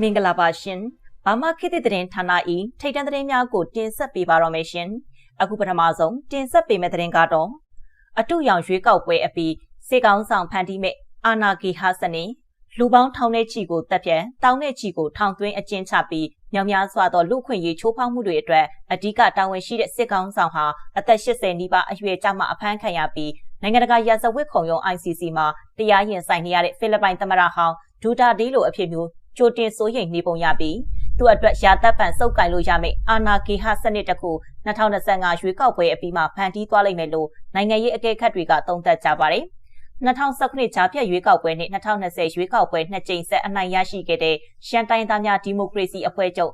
မင်္ဂလာပါရှင်။ဘာမခေတ်သစ်သတင်းဌာန၏ထိတ်တန့်သတင်းများကိုတင်ဆက်ပေးပါတော့မယ်ရှင်။အခုပထမဆုံးတင်ဆက်ပေးမယ့်သတင်းကတော့အတုရောင်ရွေးကောက်ပွဲအပြီးစေကောင်းဆောင်ဖန်တီးမဲ့အာနာဂီဟာစနစ်လူပေါင်းထောင်တဲ့ချီကိုတပ်ပြတ်တောင်းတဲ့ချီကိုထောင်သွင်းအကျဉ်းချပြီးမြောင်များစွာသောလူခွင့်ရေးချိုးဖောက်မှုတွေအတွက်အ धिक တာဝန်ရှိတဲ့စစ်ကောင်ဆောင်ဟာအသက်80နီးပါးအရွယ်ကျမှအဖမ်းခံရပြီးနိုင်ငံတကာရာဇဝတ်ခုံရုံး ICC မှာတရားရင်ဆိုင်နေရတဲ့ဖိလစ်ပိုင်သမ္မတဟောင်းဒူတာဒီလိုအဖြစ်မျိုး ကြိုတင်စိုးရိမ်နေပုံရပြီးသူ့အတွက်ရာတပ်ပံစုပ်ကင်လို့ရမယ့်အာနာဂီဟစနစ်တစ်ခု2025ရွေးကောက်ပွဲအပြီးမှာဖန်တီးသွားလိမ့်မယ်လို့နိုင်ငံရေးအကဲခတ်တွေကသုံးသပ်ကြပါတယ်။2019ကြားဖြတ်ရွေးကောက်ပွဲနဲ့2020ရွေးကောက်ပွဲနှစ်ကြိမ်ဆက်အနိုင်ရရှိခဲ့တဲ့ရှမ်းတိုင်းသားများဒီမိုကရေစီအဖွဲ့ချုပ်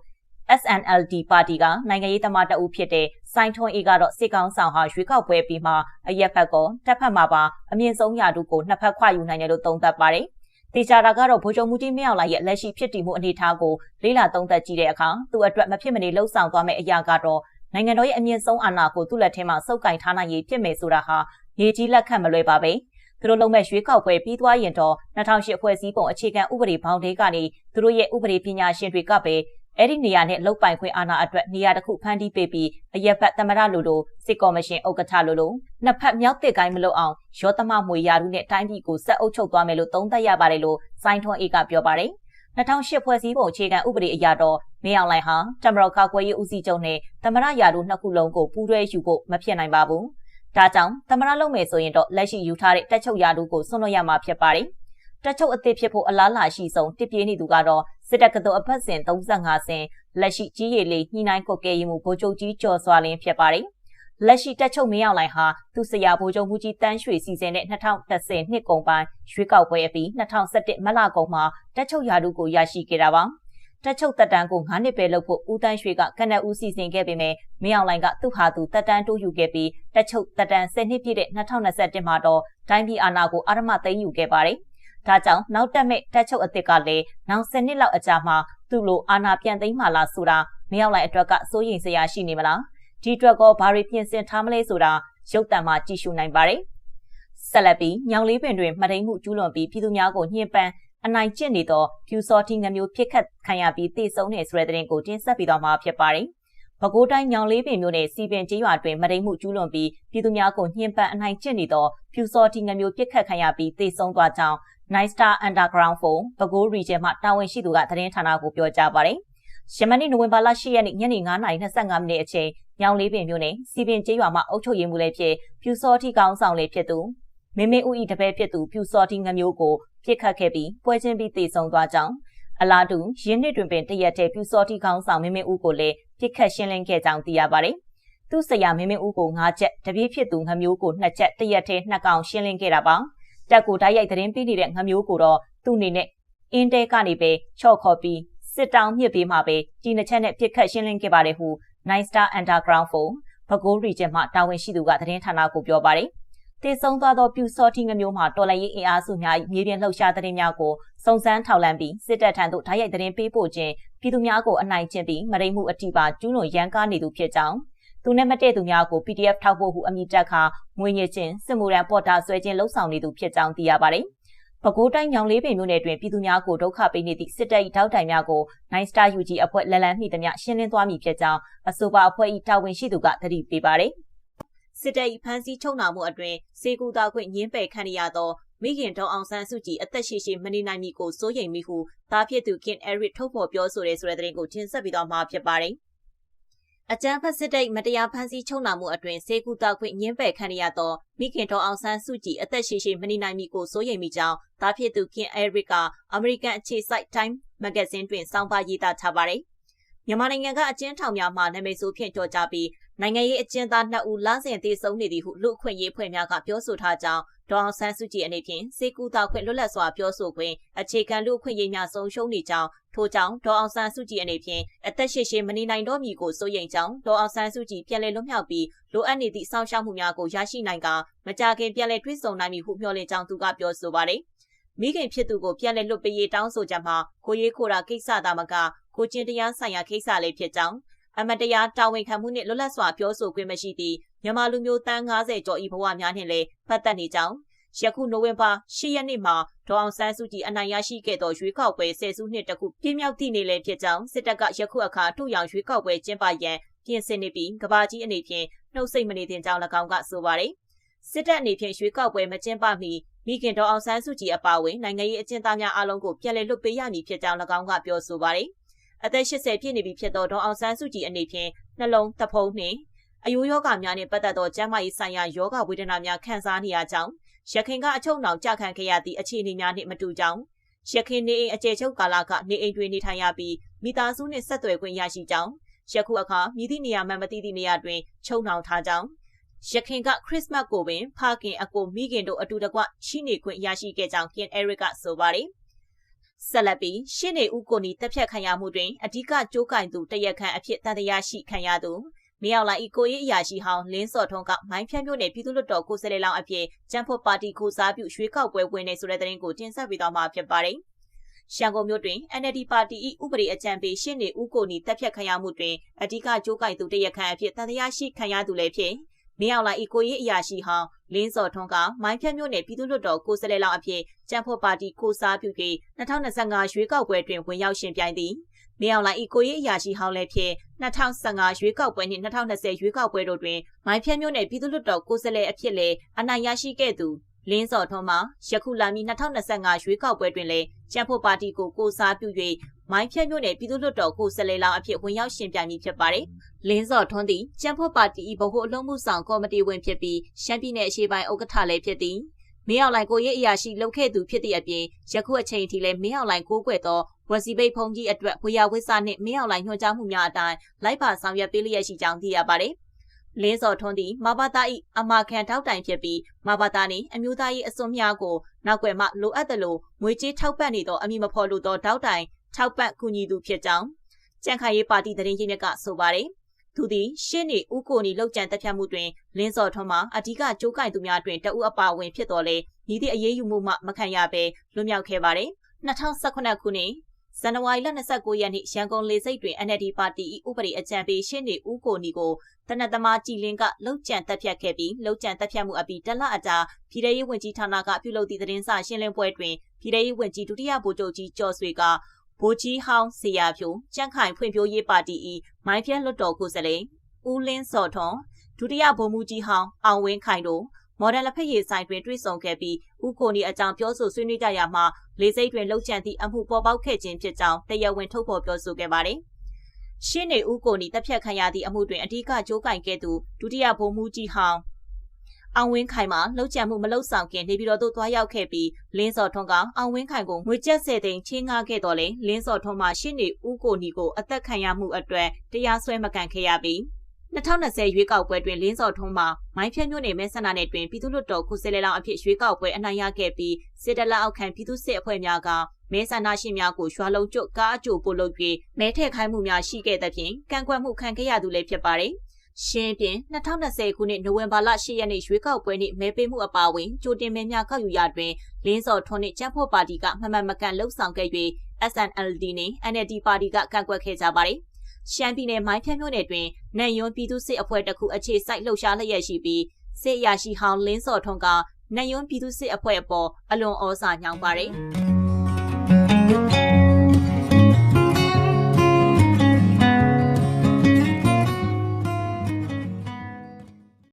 SNLD ပါတီကနိုင်ငံရေးသမားတအုပ်ဖြစ်တဲ့စိုင်းထွန်းအေးကတော့စစ်ကောင်ဆောင်ဟာရွေးကောက်ပွဲပြီးမှအရက်ဖက်ကတပ်ဖက်မှာပါအမြင့်ဆုံးရာထူးကိုနှစ်ဖက်ခွာယူနိုင်တယ်လို့သုံးသပ်ပါတယ်။ တေချာတာကတော့ဗိုလ်ချုပ်မှုကြီးမင်းအောင်လှိုင်ရဲ့လက်ရှိဖြစ်တည်မှုအနေအထားကိုလေးလာသုံးသပ်ကြည့်တဲ့အခါသူ့အတွက်မဖြစ်မနေလှုပ်ဆောင်သွားမယ့်အရာကတော့နိုင်ငံတော်ရဲ့အမြင့်ဆုံးအာဏာကိုသူ့လက်ထဲမှာစုပ်ကိုင်ထားနိုင်ရေးဖြစ်မယ်ဆိုတာဟာရေကြီးလက်ခံမလွယ်ပါပဲသူတို့လုံးမဲ့ရွေးကောက်ပွဲပြီးသွားရင်တော့2008အဖွဲ့စည်းပုံအခြေခံဥပဒေဘောင်တွေကနေသူတို့ရဲ့ဥပဒေပညာရှင်တွေကပဲ အဲ့ဒီနေရာနဲ့လုတ်ပိုင်ခွင့်အာဏာအတွက်နေရာတစ်ခုဖန်တီးပေးပြီးအရက်ဖက်သမရလိုလိုစစ်ကော်မရှင်ဥက္ကဋ္ဌလိုလိုနှစ်ဖက်မြောက်တစ်ကိုင်းမလုပ်အောင်ရောသမမွေရာထူးနဲ့တိုင်းပြည်ကိုဆက်အုပ်ချုပ်သွားမယ်လို့သုံးသပ်ရပါတယ်လို့စိုင်းထွန်းအေးကပြောပါတယ်2008ဖွဲ့စည်းပုံအခြေခံဥပဒေအရတော့မင်းအောင်လှိုင်ဟာတမတော်ကာကွယ်ရေးဦးစီးချုပ်နဲ့သမရရာထူးနှစ်ခုလုံးကိုပူးတွဲယူဖို့မဖြစ်နိုင်ပါဘူး။ဒါကြောင့်သမရလုပ်မယ်ဆိုရင်တော့လက်ရှိယူထားတဲ့တက်ချုပ်ရာထူးကိုဆွန့်လွတ်ရမှာဖြစ်ပါတယ်။ တက်ချုပ်အသစ်ဖြစ်ဖို့အလားလာရှိဆုံးတစ်ပြေးနေသူကတော့စစ်တပ်ကတော်အဖက်စဉ်35ဆင်လက်ရှိကြီးရည်လေးညှိနှိုင်းကွက်ကဲရေးမှုဗိုလ်ချုပ်ကြီးကျော်စွာလင်းဖြစ်ပါတယ်။လက်ရှိတက်ချုပ်မင်းအောင်လှိုင်ဟာသူဆရာဗိုလ်ချုပ်မှုကြီးတန်းရွှေစီစဉ်တဲ့2010နှစ်ကုန်ပိုင်းရွေးကောက်ပွဲအပြီး2017မလကုန်မှာတက်ချုပ်ရာထူးကိုရရှိခဲ့တာပါ။တက်ချုပ်တက်တန်းကို9နှစ်ပဲလုပ်ဖို့ဦးတန်းရွှေကကနက်ဦးစီစဉ်ခဲ့ပေမဲ့မင်းအောင်လှိုင်ကသူ့ဟာသူတက်တန်းတိုးယူခဲ့ပြီးတက်ချုပ်တက်တန်း10နှစ်ပြည့်တဲ့2021မှာတော့တိုင်းပြည်အာဏာကိုအာရမသိမ်းယူခဲ့ပါတယ်။ ဒါကြောင့်နောက်တက်မဲ့တက်ချုပ်အစ်စ်ကလည်းနောက်10နှစ်လောက်အကြာမှာသူ့လိုအာဏာပြန်သိမ်းမှလားဆိုတာမရောက်လိုက်အတွက်ကစိုးရိမ်စရာရှိနေမလားဒီအတွက်ကောဘာတွေပြင်ဆင်ထားမလဲဆိုတာရုပ်တံမှာကြည့်ရှုနိုင်ပါတယ်ဆက်လက်ပြီးညောင်လေးပင်တွင်မှတ်တိမ်မှုကျူးလွန်ပြီးပြည်သူများကိုညှဉ်းပန်းအနိုင်ကျင့်နေသောဖြူစောတိငမျိုးဖြစ်ခတ်ခံရပြီးတေဆုံးတဲ့ဆိုတဲ့တဲ့ရင်ကိုတင်ဆက်ပြီးတော့မှာဖြစ်ပါတယ်။ပဲခူးတိုင်းညောင်လေးပင်မြို့နယ်စီပင်ကျေးရွာတွင်မတိမ်မှုကျူးလွန်ပြီးပြည်သူများကိုညှဉ်းပန်းအနိုင်ကျင့်နေသောဖြူစောတိငမျိုးဖြစ်ခတ်ခံရပြီးတေဆုံးသွားကြောင်း Night Star Underground Phone ပဲခူး region မှတာဝန်ရှိသူကသတင်းဌာနကိုပြောကြားပါတယ်။ယမန်နေ့နိုဝင်ဘာလ10ရက်နေ့ညနေ9:25မိနစ်အချိန်ညောင်လေးပင်မြို့နယ်စီပင်ကျေးရွာမှာအုပ်ချုပ်ရေးမှူးလည်းဖြစ်ပြူစောတိကောင်းဆောင်လည်းဖြစ်သူမင်းမင်းဦးဤတပည့်ဖြစ်သူပြူစောတိငမျိုးကိုပြစ်ခတ်ခဲ့ပြီးပွဲချင်းပြီးတေဆုံးသွားကြောင်းအလားတူရင်းနှစ်တွင်ပင်တရက်တည်းပြူစောတိကောင်းဆောင်မင်းမင်းဦးကိုလည်းပြစ်ခတ်ရှင်းလင်းခဲ့ကြောင်းသိရပါတယ်။သူ့ဆရာမင်းမင်းဦးကို၅ချက်တပြည့်ဖြစ်သူငမျိုးကို2ချက်တရက်တည်းနှစ်ကောင်ရှင်းလင်းခဲ့တာပါ။ တက်ကိုတိုက်ရိုက်သတင်းပေးနေတဲ့ငမျိုးကိုတော့သူ့အနေနဲ့အင်းတဲကနေပဲချော့ခေါ်ပြီးစစ်တောင်းမြစ်ပေးမှာပဲကြီးနှစ်ချက်နဲ့ပြစ်ခတ်ရှင်းလင်းခဲ့ပါတယ်ဟု Nine Star Underground Phone ဘကိုး region မှတာဝန်ရှိသူကသတင်းဌာနကိုပြောပါတယ်။တည်ဆုံသွားသောပြူစောတိငမျိုးမှာတော်လိုင်းရေးအင်အားစုများမြေပြင်လှုပ်ရှားသတင်းများကိုစုံစမ်းထောက်လှမ်းပြီးစစ်တပ်ထံသို့ဓာတ်ရိုက်သတင်းပေးပို့ခြင်းပြည်သူများကိုအနိုင်ကျင့်ပြီးမရိမှုအထိပါကျူးလွန်ရန်ကားနေသူဖြစ်ကြောင်း သူနဲ့မတည့်သူများကို PDF ထောက်ဖို့ဟုအမည်တက်ခါငွေညစ်ခြင်းစစ်မှုရန်ပေါ်တာဆွဲခြင်းလှုပ်ဆောင်နေသူဖြစ်ကြောင်းသိရပါတယ်။ပဲခူးတိုင်းညောင်လေးပင်မြို့နယ်တွင်ပြည်သူများကိုဒုက္ခပေးနေသည့်စစ်တပ်၏တောက်တိုင်များကို Nine Star UG အဖွဲ့လက်လန်းမိသမျှရှင်းလင်းသွားမည်ဖြစ်ကြောင်းအဆိုပါအဖွဲ့၏တာဝန်ရှိသူကသတိပေးပါတယ်။စစ်တပ်၏ဖမ်းဆီးချုပ်နှောင်မှုအတွင်စေကူတာခွင့်ညင်းပယ်ခံရသောမိခင်တော်အောင်ဆန်းစုကြည်အသက်ရှိရှိမနေနိုင်မီကိုစိုးရိမ်မိဟုသားဖြစ်သူခင်အဲရစ်ထုတ်ဖော်ပြောဆိုတဲ့ဆိုတဲ့သတင်းကိုတင်ဆက်ပြီးတော့မှာဖြစ်ပါတယ်။ အကြမ်းဖက်စစ်တပ်မတရားဖမ်းဆီးချုပ်နှောင်မှုအတွင်စေကူတာခွင့်ညှင်းပယ်ခံရသောမိခင်တော်အောင်ဆန်းစုကြည်အသက်ရှည်ရှည်မနေနိုင်မီကိုစိုးရိမ်မိကြောင်းသားဖြစ်သူခင်အဲရစ်ကအမေရိကန်အခြေစိုက် Time မဂ္ဂဇင်းတွင်စောင်းပါရေးသားထားပါတယ်။မြန်မာနိုင်ငံကအကျဉ်းထောင်များမှနာမည်ဆိုဖြင့်ကြော်ကြားပြီး နိုင်ငံရေးအကျဉ်းသား2ဦးလမ်းစဉ်သေးဆုံးနေသည်ဟုလူအခွင့်ရေးဖွဲ့များကပြောဆိုထားကြောင်းဒေါအောင်ဆန်းစုကြည်အနေဖြင့်စေကူတာခွင့်လွတ်လပ်စွာပြောဆိုခွင့်အခြေခံလူအခွင့်ရေးများဆုံးရှုံးနေကြောင်းထို့ကြောင့်ဒေါအောင်ဆန်းစုကြည်အနေဖြင့်အသက်ရှိရှိမနေနိုင်တော့မည်ကိုစိုးရိမ်ကြောင်းဒေါအောင်ဆန်းစုကြည်ပြန်လည်လွတ်မြောက်ပြီးလိုအပ်နေသည့်စောင့်ရှောက်မှုများကိုရရှိနိုင်ကမကြာခင်ပြန်လည်တွေ့ဆုံနိုင်မည်ဟုမျှော်လင့်ကြောင်းသူကပြောဆိုပါတယ်မိခင်ဖြစ်သူကိုပြန်လည်လွတ်ပေးရေးတောင်းဆိုချက်မှာကိုရေးခိုတာကိစ္စသာမကကိုချင်းတရားဆိုင်ရာကိစ္စလေးဖြစ်ကြောင်း အမတရားတာဝန်ခံမှုနှင့်လွတ်လပ်စွာပြောဆိုခွင့်မရှိသည့်မြန်မာလူမျိုးတန်း90ကျော်ဤဘဝများနှင့်လည်းပတ်သက်နေကြောင်းယခုနိုဝင်ဘာ10ရက်နေ့မှာဒေါအောင်ဆန်းစုကြည်အနိုင်ရရှိခဲ့သောရွေးကောက်ပွဲဆယ်စုနှစ်တခုပြင်းမြောက်သည့်နေ့လည်းဖြစ်ကြောင်းစစ်တပ်ကယခုအခါထုတ်ရောင်ရွေးကောက်ပွဲကျင်းပရန်ပြင်ဆင်နေပြီးကဘာကြီးအနေဖြင့်နှုတ်ဆက်မနေသင့်ကြောင်း၎င်းကဆိုပါတယ်စစ်တပ်အနေဖြင့်ရွေးကောက်ပွဲမကျင်းပမီမိခင်တော်အောင်ဆန်းစုကြည်အပါအဝင်နိုင်ငံရေးအကျဉ်းသားများအားလုံးကိုပြန်လည်လွတ်ပေးရမည်ဖြစ်ကြောင်း၎င်းကပြောဆိုပါတယ်။ အသက်80ပြည့်နေပြီဖြစ်သောဒေါအောင်ဆန်းစုကြည်အနေဖြင့်နှလုံးသဖုံးနှင့်အယိုးယောဂများနှင့်ပတ်သက်သောကျန်းမာရေးဆိုင်ရာယောဂဝေဒနာများခံစားနေရကြောင်းရခိုင်ကအချုပ်နှောင်ကြခံခဲ့ရသည့်အခြေအနေများနှင့်မတူကြောင်းရခိုင်နေအိမ်အကျယ်ချုပ်ကာလကနေအိမ်တွင်နေထိုင်ရပြီးမိသားစုနှင့်ဆက်သွယ်ခွင့်ရရှိကြောင်းယခုအခါမြည်သည့်နေရာမှမသိသည့်နေရာတွင်ချုပ်နှောင်ထားကြောင်းရခင်ကခရစ်စမတ်ကိုပင်ဖခင်အကိုမိခင်တို့အတူတကွရှိနေခွင့်ရရှိခဲ့ကြောင်းကင်အဲရစ်ကဆိုပါတယ် ဆက်လက်ပြီးရှင်းနေဦးကိုနီတက်ဖြတ်ခံရမှုတွင်အ धिक ကြိုးကင်သူတရက်ခန့်အဖြစ်တန်တရားရှိခံရသူမြောက်လိုက်ဤကိုရေးအရာရှိဟောင်းလင်းစော်ထွန်းကမိုင်းဖြန့်မြို့နယ်ပြည်သူ့လွှတ်တော်ကိုယ်စားလှယ်လောင်းအဖြစ်ကျန်းဖို့ပါတီကိုစားပြုရွှေကောက်ပွဲဝင်နေဆိုတဲ့သတင်းကိုတင်ဆက်ပေးသွားမှာဖြစ်ပါတယ်။ရှမ်းကုန်မြို့တွင် NLD ပါတီ၏ဥပဒေအကြံပေးရှင်းနေဦးကိုနီတက်ဖြတ်ခံရမှုတွင်အ धिक ကြိုးကင်သူတရက်ခန့်အဖြစ်တန်တရားရှိခံရသူလည်းဖြစ် မြောက်လိုက်ဤကိုရေးအရာရှိဟောင်းလင်းစော်ထွန်းကမိုင်းဖြတ်မြို့နယ်ပြည်သူ့လွှတ်တော်ကိုယ်စားလှယ်လောင်းအဖြစ်ကျန်းဖို့ပါတီကိုစားပြု၍2025ရွေးကောက်ပွဲတွင်ဝင်ရောက်ရှင်ပြိုင်သည်။မြေအောင်လိုင်းဤကိုရေးအရာရှိဟောင်းလည်းဖြစ်2015ရွေးကောက်ပွဲနှင့်2020ရွေးကောက်ပွဲတို့တွင်မိုင်းဖြတ်မြို့နယ်ပြည်သူ့လွှတ်တော်ကိုယ်စားလှယ်အဖြစ်လည်းအနိုင်ရရှိခဲ့သူလင်းစော်ထွန်းမှာယခုလာမီ2025ရွေးကောက်ပွဲတွင်လည်းကျန်းဖို့ပါတီကိုကိုစားပြု၍မိုင်းဖြတ်မြို့နယ်ပြည်သူ့လွှတ်တော်ကိုယ်စားလှယ်လောင်းအဖြစ်ဝင်ရောက်ရှင်ပြိုင်မည်ဖြစ်ပါတယ်။ လင်းစော်ထွန်းသည်ကျန်းဖို့ပါတီ၏ဗဟိုအလုံးမှုဆောင်ကော်မတီဝင်ဖြစ်ပြီးရှမ်းပြည်နယ်အရှေ့ပိုင်းဥက္ကဋ္ဌလည်းဖြစ်သည်။မင်းအောင်လိုင်ကိုရဲ့အရာရှိလုပ်ခဲ့သူဖြစ်သည့်အပြင်ယခုအချိန်ထိလည်းမင်းအောင်လိုင်ကိုးကွယ်သောဝစီဘိတ်ဖုန်ကြီးအတွက်ဝေယဝိဆနှင့်မင်းအောင်လိုင်ညွှန်ကြားမှုများအတိုင်းလိုက်ပါဆောင်ရွက်ပေးလျက်ရှိကြောင်းသိရပါတယ်။လင်းစော်ထွန်းသည်မဘာသာ၏အမာခံထောက်တိုင်ဖြစ်ပြီးမဘာသာနှင့်အမျိုးသား၏အစွန်းများကိုနောက်ွယ်မှလိုအပ်သလိုငွေကြေးထောက်ပံ့နေသောအမိမဖော်လို့သောထောက်တိုင်ထောက်ပံ့ကူညီသူဖြစ်ကြောင်းကြံ့ခိုင်ရေးပါတီတရင်ချင်းကဆိုပါတယ်။ သူသည်ရှင်းနေဦးကိုနီလောက်ကျန်တက်ဖြတ်မှုတွင်လင်းစော်ထွန်းမှာအ धिक ကြိုးကင်သူများတွင်တအုပ်အပါဝင်ဖြစ်တော်လဲညီသည့်အရေးယူမှုမှမခံရဘဲလွတ်မြောက်ခဲ့ပါတယ်။2018ခုနှစ်ဇန်နဝါရီလ29ရက်နေ့ရန်ကုန်လေဆိပ်တွင် NLD ပါတီ၏ဥပဒေအကြံပေးရှင်းနေဦးကိုနီကိုတနက်သမားကြည်လင်းကလှုပ်ကြံတက်ဖြတ်ခဲ့ပြီးလှုပ်ကြံတက်ဖြတ်မှုအပြီးတလအကြာပြည်ထရေးဝန်ကြီးဌာနကပြုလုပ်သည့်သတင်းစာရှင်းလင်းပွဲတွင်ပြည်ထရေးဝန်ကြီးဒုတိယဗိုလ်ချုပ်ကြီးကျော်ဆွေက ဗိုလ်ကြီးဟောင်းစီယာဖြိုကြန့်ခိုင်ဖွံ့ဖြိုးရေးပါတီ၏မိုင်းဖြတ်လွတ်တော်ကိုယ်စားလှယ်ဦးလင်းစော်ထွန်းဒုတိယဗိုလ်မှူးကြီးဟောင်းအောင်ဝင်းခိုင်တို့မော်ဒယ်လက်ဖက်ရည်ဆိုင်တွင်တွေ့ဆုံခဲ့ပြီးဦးကိုနီအကြောင်းပြောဆိုဆွေးနွေးကြရမှာလေစိတ်တွင်လှုပ်ကြံသည့်အမှုပေါ်ပေါက်ခဲ့ခြင်းဖြစ်ကြောင်းတရားဝင်ထုတ်ဖော်ပြောဆိုခဲ့ပါတယ်။ရှင်းနေဦးကိုနီတပ်ဖြတ်ခံရသည့်အမှုတွင်အ धिक ကြိုးကင်ခဲ့သူဒုတိယဗိုလ်မှူးကြီးဟောင်း အောင်ဝင်းခိုင်မှာလှုပ်ကြံမှုမလှုပ်ဆောင်ခင်နေပြည်တော်သို့သွားရောက်ခဲ့ပြီးလင်းစော်ထွန်းကအောင်ဝင်းခိုင်ကိုငွေကျပ်ဆယ်သိန်းချင်းငှားခဲ့တော်လဲလင်းစော်ထွန်းမှာရှင်းနေဦးကိုနီကိုအသက်ခံရမှုအတွက်တရားစွဲမကန်ခဲ့ရပြီး2020ရွေးကောက်ပွဲတွင်လင်းစော်ထုံးမှာမိုင်းဖြတ်မြို့နယ်မဲဆန္ဒနယ်တွင်ပြည်သူ့လွှတ်တော်ကိုယ်စားလှယ်လောင်းအဖြစ်ရွေးကောက်ပွဲအနိုင်ရခဲ့ပြီးစစ်တလအောက်ခံပြည်သူ့စစ်အဖွဲ့များကမဲဆန္ဒရှင်များကိုရွာလုံးကျွတ်ကားအကျိုးပို့လုပ်ပြီးမဲထည့်ခိုင်းမှုများရှိခဲ့သဖြင့်ကန့်ကွက်မှုခံခဲ့ရသူလည်းဖြစ်ပါတယ်။ ရှင်းပြင်2020ခုနှစ်နိုဝင်ဘာလ10ရက်နေ့ရွေးကောက်ပွဲနှင့်မဲပေးမှုအပါအဝင်ကြိုတင်မဲများကောက်ယူရတွင်လင်းစော်ထွန်းနှင့်ကျန်းဖို့ပါတီကမမှန်မကန်လှုပ်ဆောင်ခဲ့၍ SNLD နှင့် NLD ပါတီကကန့်ကွက်ခဲ့ကြပါတယ်။ရှမ်းပြည်နယ်မိုင်းဖြတ်မြို့နယ်တွင်နန်ယွန်းပြည်သူ့စစ်အဖွဲ့တစ်ခုအခြေစိုက်လှုပ်ရှားလျက်ရှိပြီးစစ်အရာရှိဟောင်းလင်းစော်ထွန်းကနန်ယွန်းပြည်သူ့စစ်အဖွဲ့အပေါ်အလွန်ဩဇာညောင်းပါတယ်။